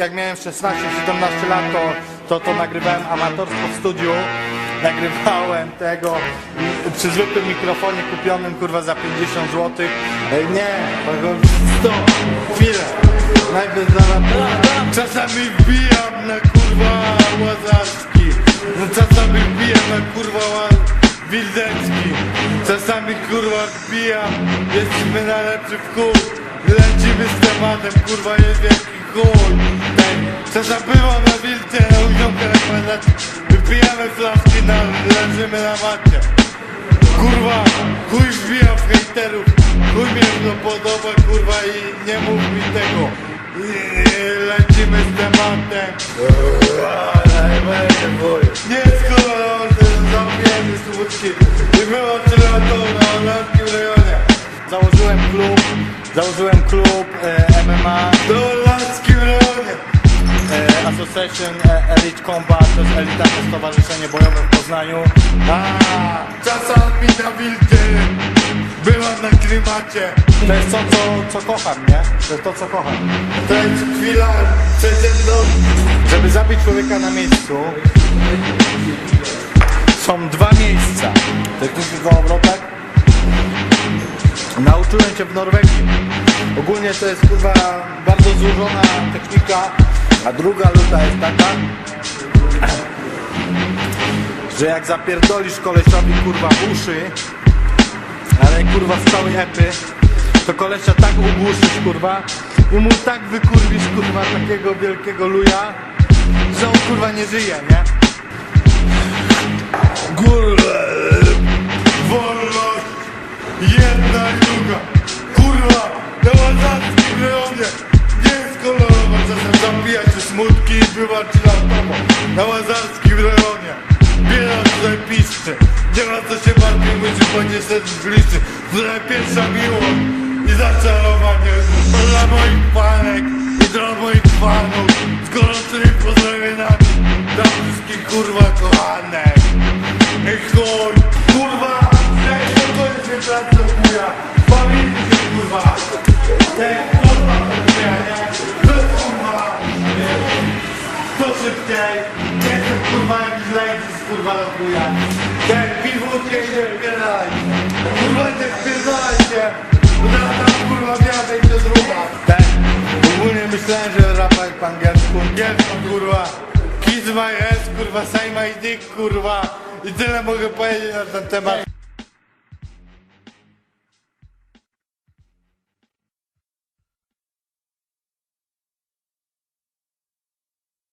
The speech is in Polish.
Jak miałem 16-17 lat, to, to, to nagrywałem amatorsko w studiu. Nagrywałem tego przy zwykłym mikrofonie kupionym kurwa za 50 zł. Nie, stop, chwilę. Najpierw zaraz. Czasami wbijam na kurwa łazarski. No czasami wbijam na kurwa łazarski. Wildecki. Czasami kurwa wbijam. Jesteśmy na lepszy wchód. Lecimy z tematem, kurwa jest wielki chuj. Czasem bywam na wilce, uziomkę rekomendacji. Wypijamy flaszki, na, leżymy na macie. Kurwa, chuj wbijam w hejterów. Chuj mnie to podoba, kurwa i nie mów mi tego. Lecimy z tematem. Nie skoro zamknięty słuczki. I założyłem klub e, MMA w Olamskim rejonie. E, Association e, Elite Combat, to jest elitarne stowarzyszenie bojowe w Poznaniu. A, czasami na wildzie byłam na klimacie. To jest to, co, co kocham, nie? To jest to, co kocham. To jest chwila przeciętności. Żeby zabić człowieka na miejscu, są dwa miejsca. Techniki kołowrotek. Nauczyłem się w Norwegii. Ogólnie to jest kurwa bardzo złożona technika, a druga luta jest taka, że jak zapierdolisz kolesiowi kurwa uszy, ale kurwa z całej epy, to kolesia tak ugłuszysz kurwa i mu tak wykurwisz kurwa takiego wielkiego luja, że on kurwa nie żyje, nie? Kurwa, smutki i bywa ci na łazarskim rejonie. Biera tutaj piszczy. Nie ma co się bardziej mówić, bo nie szedł bliższy. Tutaj pierwsza miłość i zaczarowanie. Dla moich panek i dla moich panów. Z gorącymi pozdrowieniami dla wszystkich kurwa kochanek. Ej chuj, kurwa, jak to kończy pracę kurwa jakiś lejcy kurwa do chuja, ej piwódkę i nie wpierdalaj, kurwa nie wpierdalaj się, bo teraz tam kurwa wiadę i to druga. Tak, ogólnie myślałem, że rapa jest po angielsku, angielsku kurwa, kiss my ass kurwa, say my dick kurwa, i tyle mogę powiedzieć na ten temat.